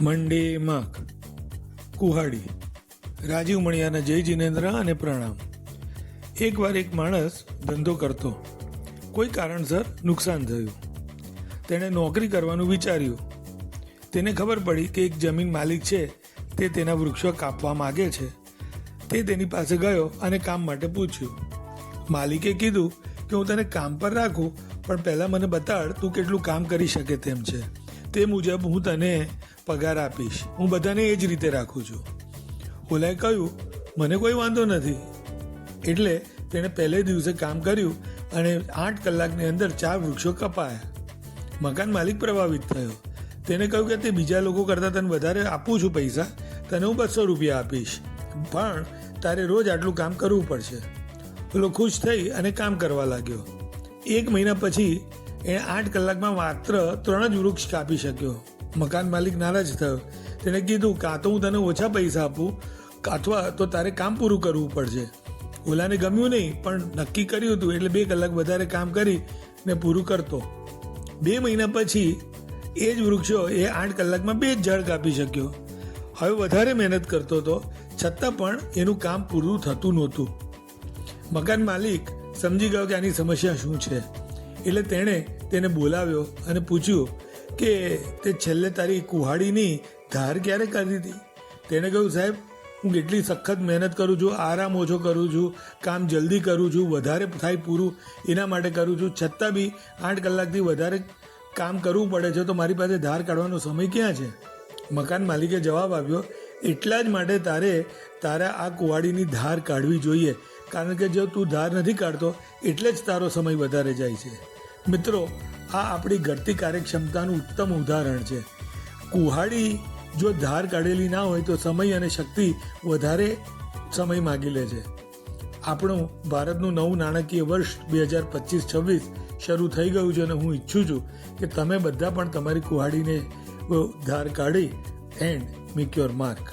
મંડે માક કુહાડી, રાજીવ મણિયાના જય જીનેન્દ્ર અને પ્રણામ. એકવાર એક માણસ ધંધો કરતો. કોઈ કારણસર નુકસાન થયું. તેણે નોકરી કરવાનું વિચાર્યું. તેને ખબર પડી કે એક જમીન માલિક છે, તે તેના વૃક્ષો કાપવા માગે છે. તે તેની પાસે ગયો અને કામ માટે પૂછ્યું. માલિકે કીધું કે હું તને કામ પર રાખું, પણ પહેલાં મને બતાડ તું કેટલું કામ કરી શકે તેમ છે. તે મુજબ હું તને પગાર આપીશ. હું બધાને એ જ રીતે રાખું છું. ઓલાએ કહ્યું, મને કોઈ વાંધો નથી. એટલે તેણે પહેલે દિવસે કામ કર્યું અને આઠ કલાકની અંદર ચાર વૃક્ષો કપાયા. મકાન માલિક પ્રભાવિત થયો. તેને કહ્યું કે તે બીજા લોકો કરતાં તને વધારે આપું છું પૈસા. તને હું બસો રૂપિયા આપીશ. પણ તારે રોજ આટલું કામ કરવું પડશે. પેલો ખુશ થઈ અને કામ કરવા લાગ્યો. એક મહિના પછી એણે આઠ કલાકમાં માત્ર ત્રણ જ વૃક્ષ કાપી શક્યો. મકાન માલિક નારાજ થયો. તેણે કીધું, કાં તો હું તને ઓછા પૈસા આપું, અથવા તો તારે કામ પૂરું કરવું પડશે. ઓલાને ગમ્યું નહીં, પણ નક્કી કર્યું હતું, એટલે બે કલાક વધારે કામ કરી ને પૂરું કરતો. બે મહિના પછી એ જ વૃક્ષો એ આઠ કલાકમાં બે જ ઝાડ કાપી શક્યો. હવે વધારે મહેનત કરતો હતો, છતાં પણ એનું કામ પૂરું થતું નહોતું. મકાન માલિક સમજી ગયો કે આની સમસ્યા શું છે. એટલે તેણે તેને બોલાવ્યો અને પૂછ્યું કે તે છેલ્લે તારી કુહાડીની ધાર ક્યારે કરી હતી? તેણે કહ્યું, સાહેબ, હું કેટલી સખત મહેનત કરું છું, આરામ ઓછો કરું છું, કામ જલ્દી કરું છું, વધારે થાય પૂરું, એના માટે કરું છું. છતાં બી આઠ કલાકથી વધારે કામ કરવું પડે છે, તો મારી પાસે ધાર કાઢવાનો સમય ક્યાં છે? મકાન માલિકે જવાબ આપ્યો, એટલા જ માટે તારે તારા આ કુવાડીની ધાર કાઢવી જોઈએ. કારણ કે જો તું ધાર નથી કાઢતો, એટલે જ તારો સમય વધારે જાય છે. મિત્રો, આ આપણી ઘટતી કાર્યક્ષમતાનું ઉત્તમ ઉદાહરણ છે. કુહાડી જો ધાર કાઢેલી ના હોય તો સમય અને શક્તિ વધારે સમય માગી લે છે. આપણું ભારતનું નવું નાણાકીય વર્ષ બે હજાર પચીસ છવ્વીસ શરૂ થઈ ગયું છે અને હું ઈચ્છું છું કે તમે બધા પણ તમારી કુહાડીને ધાર કાઢી એન્ડ મેક યોર માર્ક